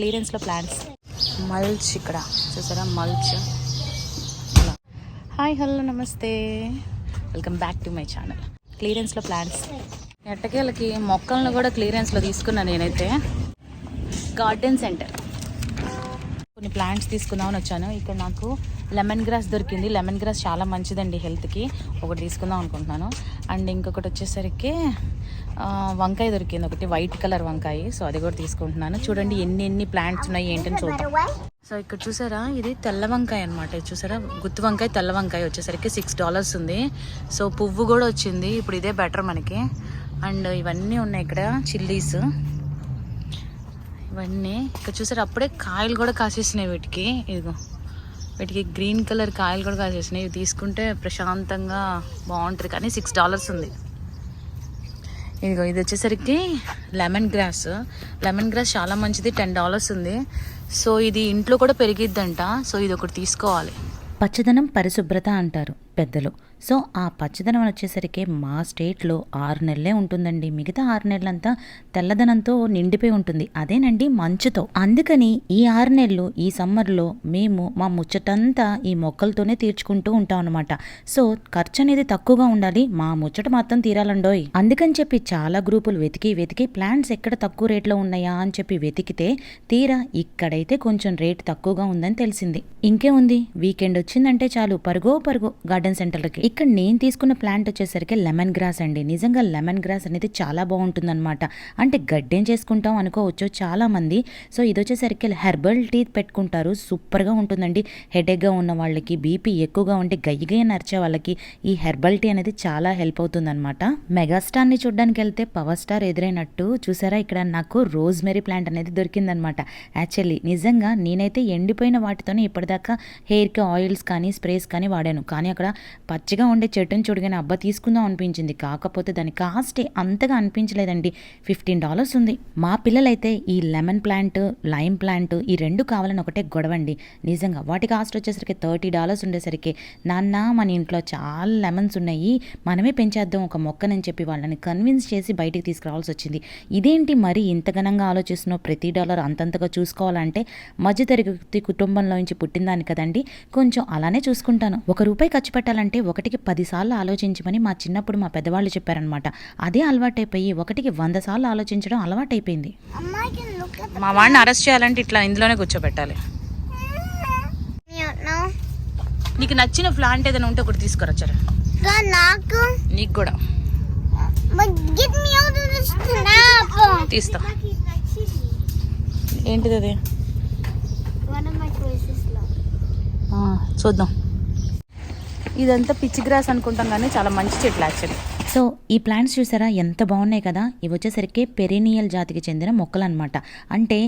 క్లియరెన్స్లో plants mulch ఇక్కడ. చూసారా? Mulch. Hi hello నమస్తే. Welcome back to my channel. క్లియరెన్స్లో plants ఎట్టకేళ్ళకి మొక్కలను కూడా క్లియరెన్స్లో తీసుకున్నా నేనైతే. Garden centre. కొన్ని ప్లాంట్స్ తీసుకుందామని వచ్చాను. ఇక్కడ నాకు లెమన్ గ్రాస్ దొరికింది. లెమన్ గ్రాస్ చాలా మంచిదండి హెల్త్కి. ఒకటి తీసుకుందాం అనుకుంటున్నాను. అండ్ ఇంకొకటి వచ్చేసరికి వంకాయ దొరికింది ఒకటి వైట్ కలర్ వంకాయ. సో అది కూడా తీసుకుంటున్నాను. చూడండి ఎన్ని ఎన్ని ప్లాంట్స్ ఉన్నాయి ఏంటని చూద్దాం. సో ఇక్కడ చూసారా? ఇది తెల్ల వంకాయ అనమాట చూసారా? గుత్తి వంకాయ తెల్ల వంకాయ వచ్చేసరికి సిక్స్ డాలర్స్ ఉంది. సో పువ్వు కూడా వచ్చింది. ఇప్పుడు ఇదే బెటర్ మనకి. అండ్ ఇవన్నీ ఉన్నాయి ఇక్కడ చిల్లీస్ ఇవన్నీ. ఇక్కడ చూసారు? అప్పుడే కాయలు కూడా కాసేసినాయి వీటికి. ఇదిగో. వీటికి గ్రీన్ కలర్ కాయలు కూడా కాసేసినాయి. ఇవి తీసుకుంటే ప్రశాంతంగా బాగుంటుంది. కానీ సిక్స్ డాలర్స్ ఉంది. ఇదిగో ఇది వచ్చేసరికి లెమన్ గ్రాస్ లెమన్ గ్రాస్ చాలా మంచిది టెన్ డాలర్స్ ఉంది. సో ఇది ఇంట్లో కూడా పెరిగిద్దంట. సో ఇది ఒకటి తీసుకోవాలి. పచ్చదనం పరిశుభ్రత అంటారు. పెద్దలు. సో ఆ పచ్చదనం వచ్చేసరికి మా స్టేట్లో ఆరు నెలలే ఉంటుందండి. మిగతా ఆరు నెలలంతా తెల్లదనంతో నిండిపోయి ఉంటుంది. అదేనండి మంచుతో. అందుకని ఈ ఆరు నెలలు ఈ సమ్మర్లో మేము మా ముచ్చటంతా ఈ మొక్కలతోనే తీర్చుకుంటూ ఉంటాం అనమాట సో ఖర్చు అనేది తక్కువగా ఉండాలి. మా ముచ్చట మాత్రం తీరాలండోయ్. అందుకని చెప్పి చాలా గ్రూపులు వెతికి వెతికి ప్లాంట్స్ ఎక్కడ తక్కువ రేట్లో ఉన్నాయా అని చెప్పి వెతికితే తీరా ఇక్కడైతే కొంచెం రేట్ తక్కువగా ఉందని తెలిసింది. ఇంకే ఉంది వీకెండ్ వచ్చిందంటే చాలు. పరుగో పరుగో. గార్డెన్ సెంటర్కి ఇక్కడ నేను తీసుకున్న ప్లాంట్ వచ్చేసరికి లెమన్ గ్రాస్ అండి. నిజంగా లెమన్ గ్రాస్ అనేది చాలా బాగుంటుందన్నమాట. అంటే గడ్డేం చేసుకుంటాం అనుకోవచ్చు చాలామంది. సో ఇది వచ్చేసరికి హెర్బల్ టీ పెట్టుకుంటారు. సూపర్గా ఉంటుందండి. హెడేక్గా ఉన్న వాళ్ళకి బీపీ ఎక్కువగా ఉంటే గయ్యగా నరిచే వాళ్ళకి ఈ హెర్బల్ టీ అనేది చాలా హెల్ప్ అవుతుందన్నమాట. మెగాస్టార్ని చూడడానికి వెళ్తే పవర్ స్టార్ ఎదురైనట్టు చూసారా? ఇక్కడ నాకు రోజ్మెరీ ప్లాంట్ అనేది దొరికిందనమాట యాక్చువల్లీ నిజంగా నేనైతే ఎండిపోయిన వాటితోనే ఇప్పటిదాకా హెయిర్కి ఆయిల్స్ కానీ స్ప్రేస్ కానీ వాడాను. కానీ అక్కడ పచ్చిగా ఉండే చెట్టును చూడగానే అబ్బా తీసుకుందాం అనిపించింది. కాకపోతే దాని కాస్ట్ అంతగా అనిపించలేదండి. ఫిఫ్టీన్ డాలర్స్ ఉంది. మా పిల్లలైతే ఈ లెమన్ ప్లాంట్ లైమ్ ప్లాంట్ ఈ రెండు కావాలని ఒకటే గొడవండి. నిజంగా వాటి కాస్ట్ వచ్చేసరికి థర్టీ డాలర్స్ ఉండేసరికి నాన్న మన ఇంట్లో చాలా లెమన్స్ ఉన్నాయి మనమే పెంచేద్దాం ఒక మొక్కనని చెప్పి వాళ్ళని కన్విన్స్ చేసి బయటికి తీసుకురావాల్సి వచ్చింది. ఇదేంటి మరి ఇంత ఘనంగా ఆలోచిస్తున్నావు? ప్రతి డాలర్ అంతంతగా చూసుకోవాలంటే మధ్యతరగతి కుటుంబంలో నుంచి పుట్టిందాన్ని కదండి. కొంచెం అలానే చూసుకుంటాను. ఒక రూపాయి ఖర్చు పెట్టాలంటే ఒకటికి పదిసార్లు ఆలోచించమని మా చిన్నప్పుడు మా పెద్దవాళ్ళు చెప్పారనమాట అదే అలవాటైపోయి ఒకటికి వంద సార్లు ఆలోచించడం అలవాటైపోయింది మా వాడిని అరెస్ట్ చేయాలంటే ఇట్లా ఇందులోనే కూర్చోబెట్టాలి. నీకు నచ్చిన ప్లాంట్ ఏదైనా ఉంటే ఒకటి తీసుకురచ్చారా knock. నీకు కూడా. తీస్తా ఏంటిది అది చూద్దాం ఇదంతా పిచ్చి గ్రాస్ అనుకుంటాం కానీ చాలా మంచి చెట్లు యాక్చువల్లీ సో ఈ ప్లాంట్స్ చూసారా? ఎంత బాగున్నాయి కదా? ఇవి వచ్చేసరికి పెరినియల్ జాతికి చెందిన మొక్కలు అనమాట అంటే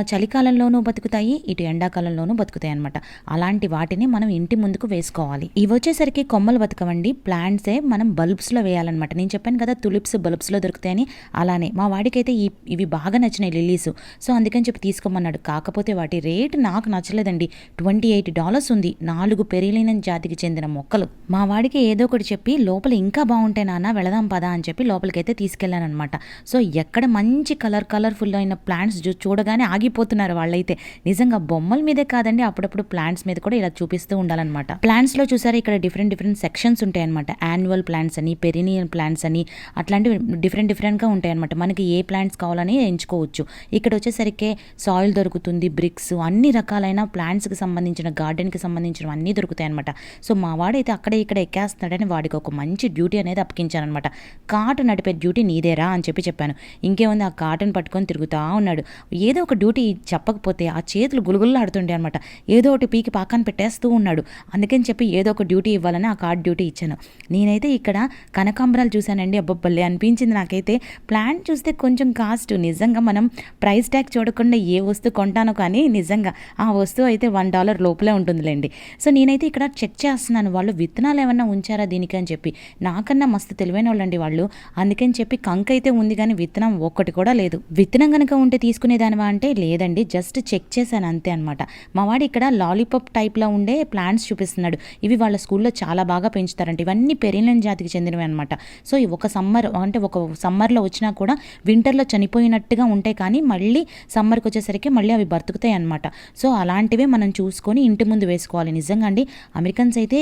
చలికాలంలోనూ బతుకుతాయి ఇటు ఎండాకాలంలోనూ బతుకుతాయి అనమాట అలాంటి వాటిని మనం ఇంటి ముందుకు వేసుకోవాలి. ఇవి వచ్చేసరికి కొమ్మలు బతకవండి. ప్లాంట్సే మనం బల్బ్స్లో వేయాలన్నమాట. నేను చెప్పాను కదా తులిప్స్ బల్బ్స్లో దొరుకుతాయని. అలానే మా వాడికైతే ఈ ఇవి బాగా నచ్చినాయి లిల్లీస్. సో అందుకని చెప్పి తీసుకోమన్నాడు. కాకపోతే వాటి రేటు నాకు నచ్చలేదండి. ట్వంటీ ఎయిట్ డాలర్స్ ఉంది. నాలుగు పెరిలిన జాతికి చెందిన మొక్కలు. మా వాడికి ఏదో ఒకటి చెప్పి లోపల ఇంకా బాగుంటాయి నాన్న వెళదాం పదా అని చెప్పి లోపలికైతే తీసుకెళ్ళానమాట సో ఎక్కడ మంచి కలర్ కలర్ఫుల్ అయిన ప్లాంట్స్ చూ చూడగానే ఆగిపోతున్నారు వాళ్ళైతే. నిజంగా బొమ్మల మీదే కాదండి అప్పుడప్పుడు ప్లాంట్స్ మీద కూడా ఇలా చూపిస్తూ ఉండాలన్నమాట. ప్లాంట్స్లో చూసారా ఇక్కడ డిఫరెంట్ డిఫరెంట్ సెక్షన్స్ ఉంటాయన్నమాట. యాన్యువల్ ప్లాంట్స్ అని పెరినియల్ ప్లాంట్స్ అని అట్లాంటివి డిఫరెంట్ డిఫరెంట్గా ఉంటాయి మనకి ఏ ప్లాంట్స్ కావాలని ఎంచుకోవచ్చు. ఇక్కడ వచ్చేసరికి సాయిల్ దొరుకుతుంది బ్రిక్స్ అన్ని రకాలైన ప్లాంట్స్కి సంబంధించిన గార్డెన్కి సంబంధించిన అన్నీ దొరుకుతాయి అన్నమాట సో మా వాడైతే అక్కడ ఇక్కడ ఎక్కేస్తున్నాడని వాడికి ఒక మంచి డ్యూటీ అనేది అనమాట కాటు నడిపే డ్యూటీ నీదేరా అని చెప్పి చెప్పాను. ఇంకేముంది? ఆ కాటును పట్టుకొని తిరుగుతూ ఉన్నాడు. ఏదో ఒక డ్యూటీ చెప్పకపోతే ఆ చేతులు గులుగుల్లాడుతుండే అనమాట ఏదో ఒకటి పీకి పాకాన్ని పెట్టేస్తూ ఉన్నాడు. అందుకని చెప్పి ఏదో ఒక డ్యూటీ ఇవ్వాలని ఆ కార్డ్ డ్యూటీ ఇచ్చాను. నేనైతే ఇక్కడ కనకాంబరాలు చూశానండి. అబ్బబ్బల్లే అనిపించింది నాకైతే. ప్లాంట్ చూస్తే కొంచెం కాస్ట్. నిజంగా మనం ప్రైస్ ట్యాగ్ చూడకుండా ఏ వస్తువు కొంటానో కానీ నిజంగా ఆ వస్తువు అయితే వన్ డాలర్ లోపలే ఉంటుందిలేండి. సో నేనైతే ఇక్కడ చెక్ చేస్తున్నాను. వాళ్ళు విత్తనాలు ఏమన్నా ఉంచారా దీనికి అని చెప్పి. నాకన్నా మస్తు తెలివి తెలివైన వాళ్ళండి వాళ్ళు. అందుకని చెప్పి కంక అయితే ఉంది కానీ విత్తనం ఒక్కటి కూడా లేదు. విత్తనం కనుక ఉంటే తీసుకునేదానివా అంటే లేదండి. జస్ట్ చెక్ చేశాను అంతే అనమాట మా వాడు ఇక్కడ లాలీపాప్ టైప్లో ఉండే ప్లాంట్స్ చూపిస్తున్నాడు. ఇవి వాళ్ళ స్కూల్లో చాలా బాగా పెంచుతారంట. ఇవన్నీ పెరిలిన జాతికి చెందినవి అనమాట సో ఒక సమ్మర్ అంటే ఒక సమ్మర్లో వచ్చినా కూడా వింటర్లో చనిపోయినట్టుగా ఉంటాయి కానీ మళ్ళీ సమ్మర్కి వచ్చేసరికి మళ్ళీ అవి బ్రతుకుతాయి అనమాట సో అలాంటివే మనం చూసుకొని ఇంటి ముందు వేసుకోవాలి. నిజంగా అండి అమెరికన్స్ అయితే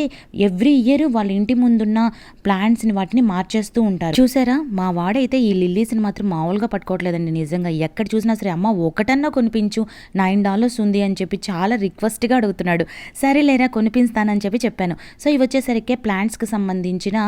ఎవ్రీ ఇయర్ వాళ్ళ ఇంటి ముందున్న ప్లాంట్స్ని వాటిని మార్చేస్తూ ఉంటారు. చూసారా? మా వాడైతే ఈ లిల్లీస్ని మాత్రం మామూలుగా పట్టుకోవట్లేదండి నిజంగా. ఎక్కడ చూసినా సరే అమ్మ ఒకటన్నా కొనిపించు నైన్ డాలర్స్ ఉంది అని చెప్పి చాలా రిక్వెస్ట్గా అడుగుతున్నాడు. సరే లేరా కొనిపిస్తానని చెప్పి చెప్పాను. సో ఇవి వచ్చేసరికి ప్లాంట్స్కి సంబంధించిన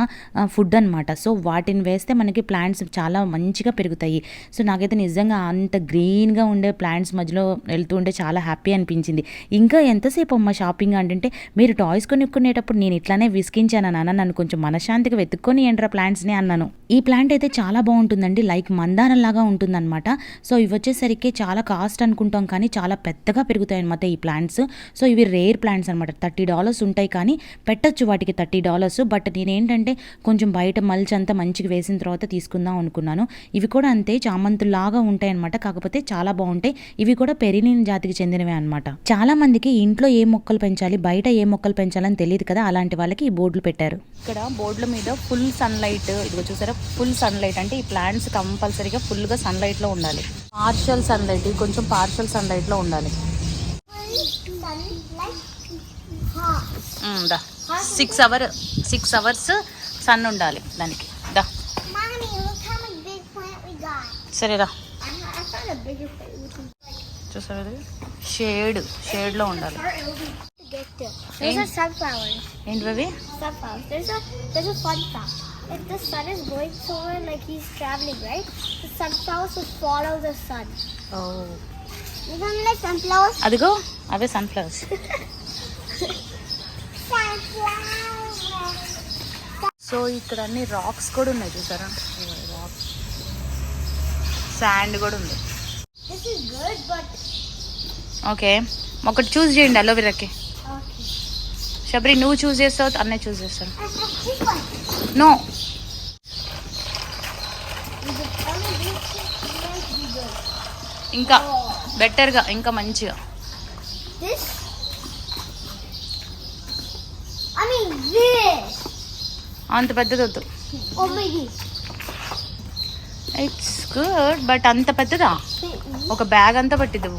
ఫుడ్ అనమాట సో వాటిని వేస్తే మనకి ప్లాంట్స్ చాలా మంచిగా పెరుగుతాయి. సో నాకైతే నిజంగా అంత గ్రీన్గా ఉండే ప్లాంట్స్ మధ్యలో వెళ్తూ ఉంటే చాలా హ్యాపీ అనిపించింది. ఇంకా ఎంతసేపు అమ్మ షాపింగ్ అంటే మీరు టాయ్స్ కొనుక్కునేటప్పుడు నేను ఇట్లానే విసికించాను నాన్న? నన్ను కొంచెం మనశ్శాంతిగా వెతుక్కొని ఏంట్రా ప్లాంట్స్ని అన్నాను. ఈ ప్లాంట్ అయితే చాలా బాగుంటుందండి. లైక్ మందారం లాగా ఉంటుందన్నమాట. సో ఇవి వచ్చేసరికి చాలా కాస్ట్ అనుకుంటాం కానీ చాలా పెద్దగా పెరుగుతాయి అనమాట ఈ ప్లాంట్స్ సో ఇవి రేర్ ప్లాంట్స్ అనమాట థర్టీ డాలర్స్ ఉంటాయి కానీ పెట్టొచ్చు వాటికి థర్టీ డాలర్స్. బట్ నేనేంటంటే కొంచెం బయట మల్చి అంతా మంచిగా వేసిన తర్వాత తీసుకుందాం అనుకున్నాను. ఇవి కూడా అంతే చామంతులాగా ఉంటాయి అనమాట కాకపోతే చాలా బాగుంటాయి. ఇవి కూడా పెరిలిన జాతికి చెందినవే అనమాట చాలా మందికి ఇంట్లో ఏ మొక్కలు పెంచాలి బయట ఏ మొక్కలు పెంచాలని తెలియదు కదా. అలాంటి వాళ్ళకి ఈ బోర్డులు పెట్టారు. ఇక్కడ బోర్డుల మీద ఫుల్ సన్ సన్లైట్ ఇదిగో చూసారా? ఫుల్ సన్లైట్ అంటే ఈ ప్లాంట్స్ కంపల్సరీగా ఫుల్గా సన్లైట్లో ఉండాలి. పార్షల్ సన్లైట్ కొంచెం పార్షల్ సన్లైట్లో ఉండాలి. దా. Six hour six hours sun ఉండాలి దానికి. దా. సరేరా చూసారా ఇది షేడ్ షేడ్లో ఉండాలి. To get If the sun is going somewhere like he's traveling, right? The sunflowers will follow the sun. You don't like sunflowers? అదిగో అవే సన్ఫ్లవర్స్ Sunflowers. సో ఇక్కడ అన్ని రాక్స్ కూడా ఉన్నాయి చూసారా రాక్ శాండ్ కూడా ఉంది ఓకే ఒకటి చూస్ చేయండి అలోవెరాకి. శబరి నువ్వు చూస్ చేస్తావు అన్నయ్య చూస్ చేస్తాను This ఇంకా బెటర్గా ఇంకా మంచిగా. అంత పెద్దది వద్దు. ఇట్స్ గుడ్ బట్ అంత పెద్దదా ఒక బ్యాగ్ అంతా పట్టిద్దు.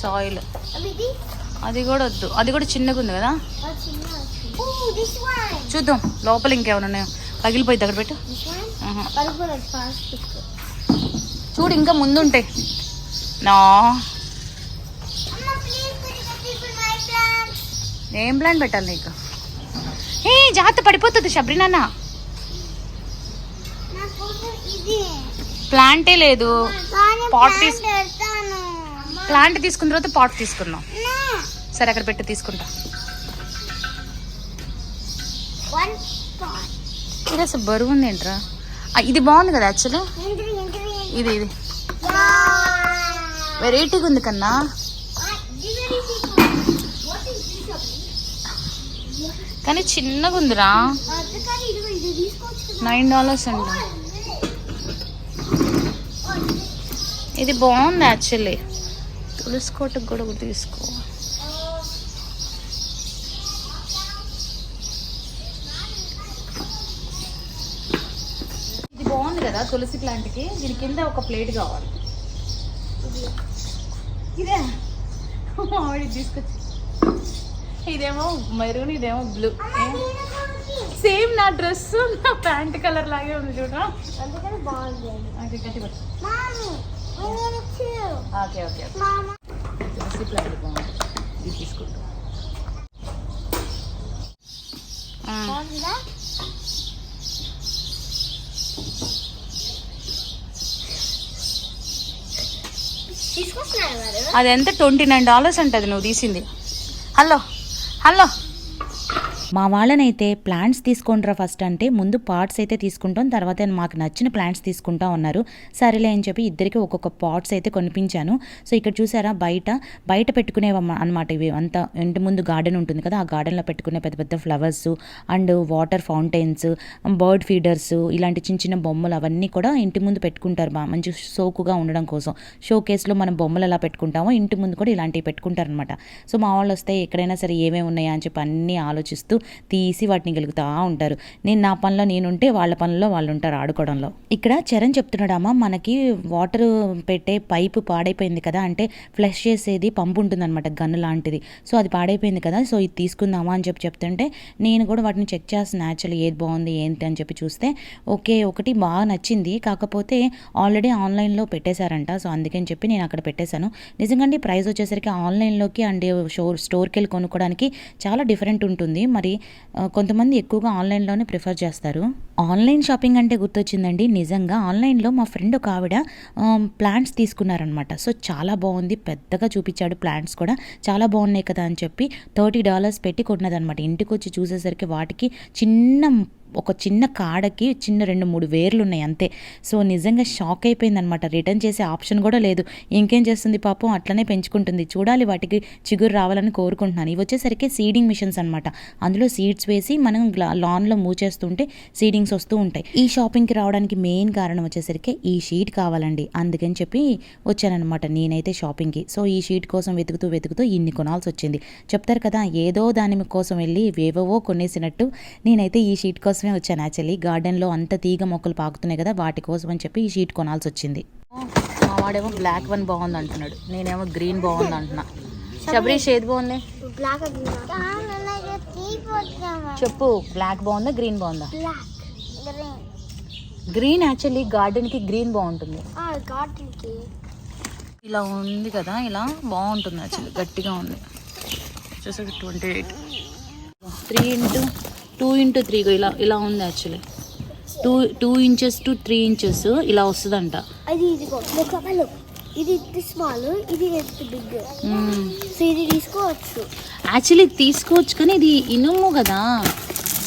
Soil Or maybe. అది కూడా వద్దు అది కూడా చిన్నగా ఉంది కదా? Oh. చూద్దాం లోపల ఇంకేమైనా ఉన్నాయో పగిలిపోయి దగ్గర పెట్టు. చూడు ఇంకా ముందు ఉంటాయి నా plants? ఏం ప్లాన్ పెట్టాలి నీకు? ఏ జాగ్రత్త పడిపోతుంది శబరినాన్న ప్లాంటే లేదు. కానీ Pot plant తీస్- పెడతాను ప్లాంట్ తీసుకున్న తర్వాత పాట్ తీసుకున్నాం సరే అక్కడ పెట్టి తీసుకుంటా. పాట్ ఇది అసలు బరువు ఉంది ఏంట్రా ఇది బాగుంది కదా యాక్చువల్లీ ఎంట్రీ ఇది ఇది. వెరైటీగా ఉంది కన్నా. కానీ చిన్నగా ఉందిరా నైన్ డాలర్స్ అండి ఇది బాగుంది యాక్చువల్లీ. తులుసుకోవటం కూడా ఒకటి తీసుకో. ఇది బాగుంది కదా తులసి ప్లాంట్కి. దీని కింద ఒక ప్లేట్ కావాలి. ఇదే. ఆవిడ తీసుకొచ్చి. ఇదేమో మెరూన్ ఇదేమో బ్లూ. సేమ్ నా డ్రెస్ నా ప్యాంట్ కలర్ లాగే ఉంది చూడ. అందుకని బాగుంది అది. గట్టి. ఓకే ఓకే ప్లాంట్ బాగుంది ఇది తీసుకుంటాం. అది ఎంత ట్వంటీ నైన్ డాలర్స్ అంటది నువ్వు తీసింది. Hello hello. మా వాళ్ళనైతే ప్లాంట్స్ తీసుకుంటారా ఫస్ట్ అంటే ముందు పార్ట్స్ అయితే తీసుకుంటాం తర్వాత మాకు నచ్చిన ప్లాంట్స్ తీసుకుంటా ఉన్నారు. సరేలే అని చెప్పి ఇద్దరికి ఒక్కొక్క పాట్స్ అయితే కొనిపించాను. సో ఇక్కడ చూసారా బయట బయట పెట్టుకునే అనమాట ఇవి. అంతా ఇంటి ముందు గార్డెన్ ఉంటుంది కదా ఆ గార్డెన్లో పెట్టుకునే పెద్ద పెద్ద flowers and water fountains bird feeders ఇలాంటి చిన్న చిన్న బొమ్మలు అవన్నీ కూడా ఇంటి ముందు పెట్టుకుంటారు బాగా మంచి సోకుగా ఉండడం కోసం. షో కేసులో మనం బొమ్మలు ఎలా పెట్టుకుంటామో ఇంటి ముందు కూడా ఇలాంటివి పెట్టుకుంటారనమాట సో మా వాళ్ళు వస్తే ఎక్కడైనా సరే ఏమేమి ఉన్నాయా అని చెప్పి అన్నీ ఆలోచిస్తూ తీసి వాటిని గెలుగుతూ ఉంటారు. నేను నా పనిలో నేనుంటే వాళ్ళ పనిలో వాళ్ళు ఉంటారు ఆడుకోవడంలో. ఇక్కడ చరణ్ చెప్తున్నాడమ్మా మనకి వాటర్ పెట్టే పైపు పాడైపోయింది కదా అంటే ఫ్లష్ చేసేది పంపు ఉంటుందన్నమాట గన్ను లాంటిది. సో అది పాడైపోయింది కదా సో ఇది తీసుకుందామా అని చెప్పి చెప్తుంటే నేను కూడా వాటిని చెక్ చేస్తాను యాక్చువల్లీ ఏది బాగుంది ఏంటి అని చెప్పి చూస్తే ఓకే ఒకటి బాగా నచ్చింది. కాకపోతే ఆల్రెడీ ఆన్లైన్లో పెట్టేశారంట సో అందుకని చెప్పి నేను అక్కడ పెట్టేశాను. నిజంగా ప్రైస్ వచ్చేసరికి ఆన్లైన్లోకి అండ్ షో స్టోర్కి వెళ్ళి కొనుక్కోవడానికి చాలా డిఫరెంట్ ఉంటుంది. మరి ఆ, కొంతమంది ఎక్కువగా ఆన్లైన్లోనే ప్రిఫర్ చేస్తారు. ఆన్లైన్ షాపింగ్ అంటే గుర్తొచ్చిందండి. నిజంగా ఆన్లైన్లో మా ఫ్రెండ్ ఒక ఆవిడ ప్లాంట్స్ తీసుకున్నారనమాట సో చాలా బాగుంది. పెద్దగా చూపించాడు ప్లాంట్స్ కూడా. చాలా బాగున్నాయి కదా అని చెప్పి థర్టీ డాలర్స్ పెట్టి కొన్నదనమాట ఇంటికి వచ్చి చూసేసరికి వాటికి చిన్న ఒక చిన్న కాడకి చిన్న రెండు మూడు వేర్లు ఉన్నాయి అంతే. సో నిజంగా షాక్ అయిపోయిందనమాట రిటర్న్ చేసే ఆప్షన్ కూడా లేదు. ఇంకేం చేస్తుంది పాపం? అట్లనే పెంచుకుంటుంది. చూడాలి వాటికి చిగురు రావాలని కోరుకుంటున్నాను. ఇవి వచ్చేసరికి సీడింగ్ మిషన్స్ అనమాట అందులో సీడ్స్ వేసి మనం లాన్లో మూవ్ చేస్తుంటే సీడింగ్స్ వస్తూ ఉంటాయి. ఈ షాపింగ్కి రావడానికి మెయిన్ కారణం వచ్చేసరికి ఈ షీట్ కావాలండి. అందుకని చెప్పి వచ్చానమాట నేనైతే షాపింగ్కి. సో ఈ షీట్ కోసం వెతుకుతూ వెతుకుతూ ఇన్ని కొనాల్సి వచ్చింది. చెప్తారు కదా ఏదో దాని కోసం వెళ్ళి వేవవో కొనేసినట్టు నేనైతే ఈ షీట్ కోసం కోసమే వచ్చాను యాక్చువల్లీ. గార్డెన్లో అంత తీగ మొక్కలు పాకుతున్నాయి కదా వాటి కోసం అని చెప్పి ఈ షీట్ కొనాల్సి వచ్చింది. మా వాడేమో బ్లాక్ వన్ బాగుంది అంటున్నాడు. నేనేమో గ్రీన్ బాగుంది అంటున్నా. శబరీష్ ఏది బాగుంది? చెప్పు బ్లాక్ బాగుందా గ్రీన్ బాగుందా. గ్రీన్. యాక్చువల్లీ గార్డెన్కి గ్రీన్ బాగుంటుంది. ఇలా ఉంది కదా ఇలా బాగుంటుంది యాక్చువల్లీ గట్టిగా ఉంది. చూసారు twenty eight. Three into two into three ఇలా ఇలా ఉంది actually two two inches to three inches ఇలా వస్తుందంట. అది ఇది స్మాల్ ఇది బిగ్ సో ఇది తీసుకోవచ్చు. యాక్చువల్లీ తీసుకోవచ్చు కానీ ఇది ఇనుము కదా.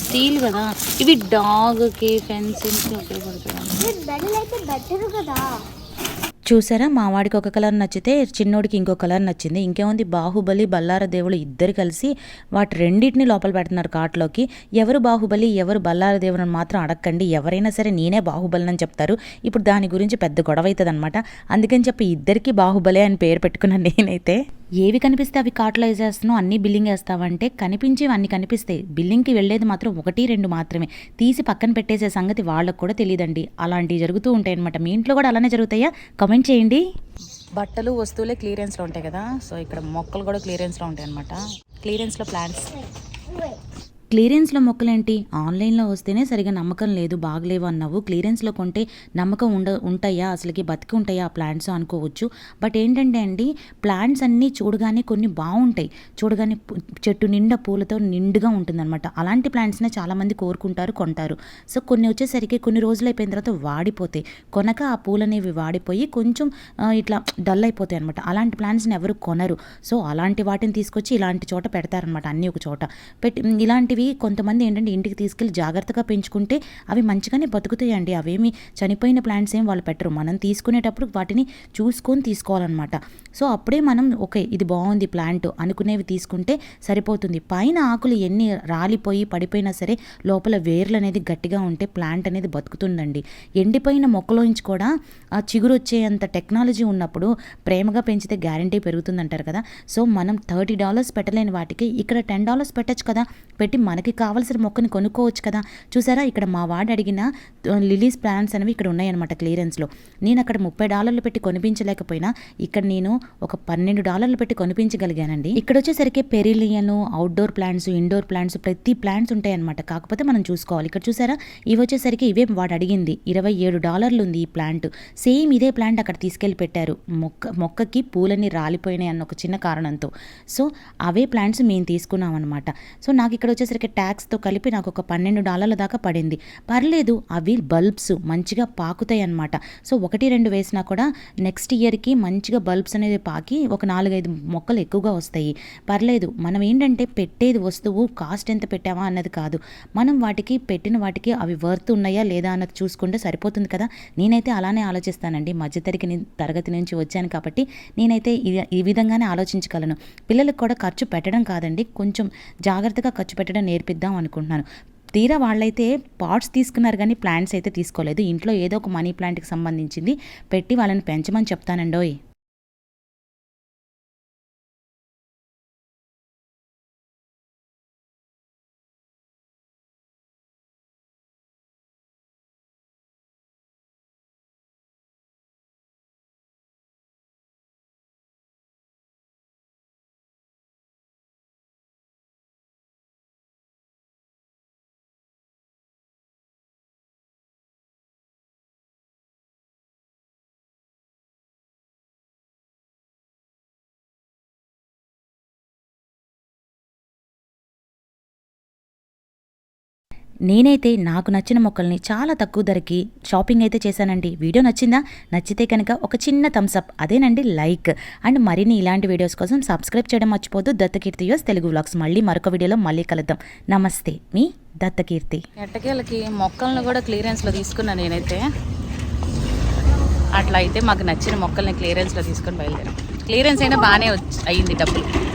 స్టీల్ కదా. ఇవి డాగ్కి ఫెన్సింగ్కి ఉపయోగపడుతుంది అయితే బెటర్ కదా. చూసారా? మా వాడికి ఒక కలర్ నచ్చితే చిన్నోడికి ఇంకో కలర్ నచ్చింది. ఇంకేముంది? బాహుబలి బల్లార దేవుడు ఇద్దరు కలిసి వాటి రెండింటిని లోపల పెడుతున్నారు కార్ట్లోకి ఎవరు బాహుబలి ఎవరు బల్లార దేవుడు అని మాత్రం అడగండి ఎవరైనా సరే నేనే బాహుబలి అని చెప్తారు. ఇప్పుడు దాని గురించి పెద్ద గొడవ అవుతుంది అనమాట అందుకని చెప్పి ఇద్దరికి బాహుబలి అని పేరు పెట్టుకున్నాను నేనైతే. ఏవి కనిపిస్తే అవి కార్ట్లో వేసేస్తున్నావు అన్ని బిల్లింగ్ వేస్తావంటే కనిపించేవి అన్ని కనిపిస్తాయి బిల్లింగ్కి వెళ్ళేది మాత్రం ఒకటి రెండు మాత్రమే. తీసి పక్కన పెట్టేసే సంగతి వాళ్ళకు కూడా తెలియదండి. అలాంటివి జరుగుతూ ఉంటాయి అనమాట మీ ఇంట్లో కూడా అలానే జరుగుతాయా? కామెంట్ చేయండి. బట్టలు వస్తువులే క్లియరెన్స్లో ఉంటాయి కదా. సో ఇక్కడ మొక్కలు కూడా క్లియరెన్స్లో ఉంటాయి అనమాట క్లియరెన్స్లో ప్లాంట్స్. క్లియరెన్స్లో మొక్కలేంటి? ఆన్లైన్లో వస్తేనే సరిగా నమ్మకం లేదు బాగలేవు అన్నావు. క్లియరెన్స్లో కొంటే నమ్మకం ఉండ ఉంటాయా? అసలుకి బతికి ఉంటాయా ఆ ప్లాంట్స్ అనుకోవచ్చు. బట్ ఏంటంటే అండి ప్లాంట్స్ అన్నీ చూడగానే కొన్ని బాగుంటాయి. చూడగానే చెట్టు నిండా పూలతో నిండుగా ఉంటుందన్నమాట. అలాంటి ప్లాంట్స్నే చాలామంది కోరుకుంటారు కొంటారు. సో కొన్ని వచ్చేసరికి కొన్ని రోజులు అయిపోయిన తర్వాత వాడిపోతాయి. కొనక ఆ పూలు అనేవి వాడిపోయి కొంచెం ఇట్లా డల్ అయిపోతాయి అనమాట అలాంటి ప్లాంట్స్ని ఎవరు కొనరు. సో అలాంటి వాటిని తీసుకొచ్చి ఇలాంటి చోట పెడతారనమాట అన్నీ ఒక చోట. పెట్టి ఇలాంటివి కొంతమంది ఏంటంటే ఇంటికి తీసుకెళ్ళి జాగ్రత్తగా పెంచుకుంటే అవి మంచిగానే బతుకుతాయండి. అవేమి చనిపోయిన ప్లాంట్స్ ఏం వాళ్ళు పెట్టరు. మనం తీసుకునేటప్పుడు వాటిని చూసుకొని తీసుకోవాలన్నమాట. సో అప్పుడే మనం ఓకే ఇది బాగుంది ప్లాంట్ అనుకునేవి తీసుకుంటే సరిపోతుంది. పైన ఆకులు ఎన్ని రాలిపోయి పడిపోయినా సరే లోపల వేర్లు అనేది గట్టిగా ఉంటే ప్లాంట్ అనేది బతుకుతుందండి. ఎండిపోయిన మొక్కలోంచి కూడా ఆ చిగురు వచ్చేంత టెక్నాలజీ ఉన్నప్పుడు ప్రేమగా పెంచితే గ్యారంటీ పెరుగుతుందంటారు కదా. సో మనం థర్టీ డాలర్స్ పెట్టలేని వాటికి ఇక్కడ టెన్ డాలర్స్ పెట్టచ్చు కదా. పెట్టి మనకి కావాల్సిన మొక్కని కొనుక్కోవచ్చు కదా. చూసారా? ఇక్కడ మా వాడు అడిగిన లిలీస్ ప్లాంట్స్ అనేవి ఇక్కడ ఉన్నాయన్నమాట క్లియరెన్స్లో. నేను అక్కడ ముప్పై డాలర్లు పెట్టి కొనిపించలేకపోయినా ఇక్కడ నేను ఒక పన్నెండు డాలర్లు పెట్టి కొనిపించగలిగానండి. ఇక్కడ వచ్చేసరికి perennial outdoor plants indoor plants ప్రతి ప్లాంట్స్ ఉంటాయన్నమాట. కాకపోతే మనం చూసుకోవాలి. ఇక్కడ చూసారా? ఇవి వచ్చేసరికి ఇవే వాడు అడిగింది. ఇరవై ఏడు డాలర్లు ఉంది ఈ ప్లాంట్. సేమ్ ఇదే ప్లాంట్ అక్కడ తీసుకెళ్ళి పెట్టారు. మొక్క మొక్కకి పూలన్నీ రాలిపోయినాయి అన్న ఒక చిన్న కారణంతో. సో అవే ప్లాంట్స్ మేము తీసుకున్నాం అనమాట సో నాకు ఇక్కడ వచ్చేసరికి వచ్చేసరికి ట్యాక్స్తో కలిపి నాకు ఒక పన్నెండు డాలర్ల దాకా పడింది. పర్లేదు అవి బల్బ్స్ మంచిగా పాకుతాయి అన్నమాట సో ఒకటి రెండు వేసినా కూడా నెక్స్ట్ ఇయర్కి మంచిగా బల్బ్స్ అనేది పాకి ఒక నాలుగైదు మొక్కలు ఎక్కువగా వస్తాయి. పర్లేదు మనం ఏంటంటే పెట్టేది వస్తువు కాస్ట్ ఎంత పెట్టామా అన్నది కాదు. మనం వాటికి పెట్టిన వాటికి అవి వర్త్ ఉన్నాయా లేదా అన్నది చూసుకుంటే సరిపోతుంది కదా. నేనైతే అలానే ఆలోచిస్తానండి. మధ్యతరగతి తరగతి నుంచి వచ్చాను కాబట్టి నేనైతే ఈ విధంగానే ఆలోచించగలను. పిల్లలకు కూడా ఖర్చు పెట్టడం కాదండి. కొంచెం జాగ్రత్తగా ఖర్చు పెట్టడం నేర్పిద్దాం అనుకుంటున్నాను. తీరా వాళ్ళైతే పాట్స్ తీసుకున్నారు కానీ ప్లాంట్స్ అయితే తీసుకోలేదు. ఇంట్లో ఏదో ఒక మనీ ప్లాంట్కి సంబంధించింది పెట్టి వాళ్ళని పెంచమని చెప్తానండోయ్. నేనైతే నాకు నచ్చిన మొక్కల్ని చాలా తక్కువ ధరకి షాపింగ్ అయితే చేశానండి. వీడియో నచ్చిందా? నచ్చితే కనుక ఒక చిన్న థమ్స్అప్ అదేనండి లైక్. అండ్ మరిన్ని ఇలాంటి వీడియోస్ కోసం సబ్స్క్రైబ్ చేయడం మర్చిపోద్దు దత్తకీర్తి యూస్ తెలుగు వ్లాగ్స్. మళ్ళీ మరొక వీడియోలో మళ్ళీ కలుద్దాం. నమస్తే మీ దత్తకీర్తి. ఎట్టకేళ్ళకి మొక్కలను కూడా క్లియరెన్స్లో తీసుకున్నా నేనైతే. అట్లా అయితే మాకు నచ్చిన మొక్కల్ని క్లియరెన్స్లో తీసుకొని బయలుదేరాం. క్లియరెన్స్ అయినా బాగానే వచ్చి అయ్యింది డబ్బులు.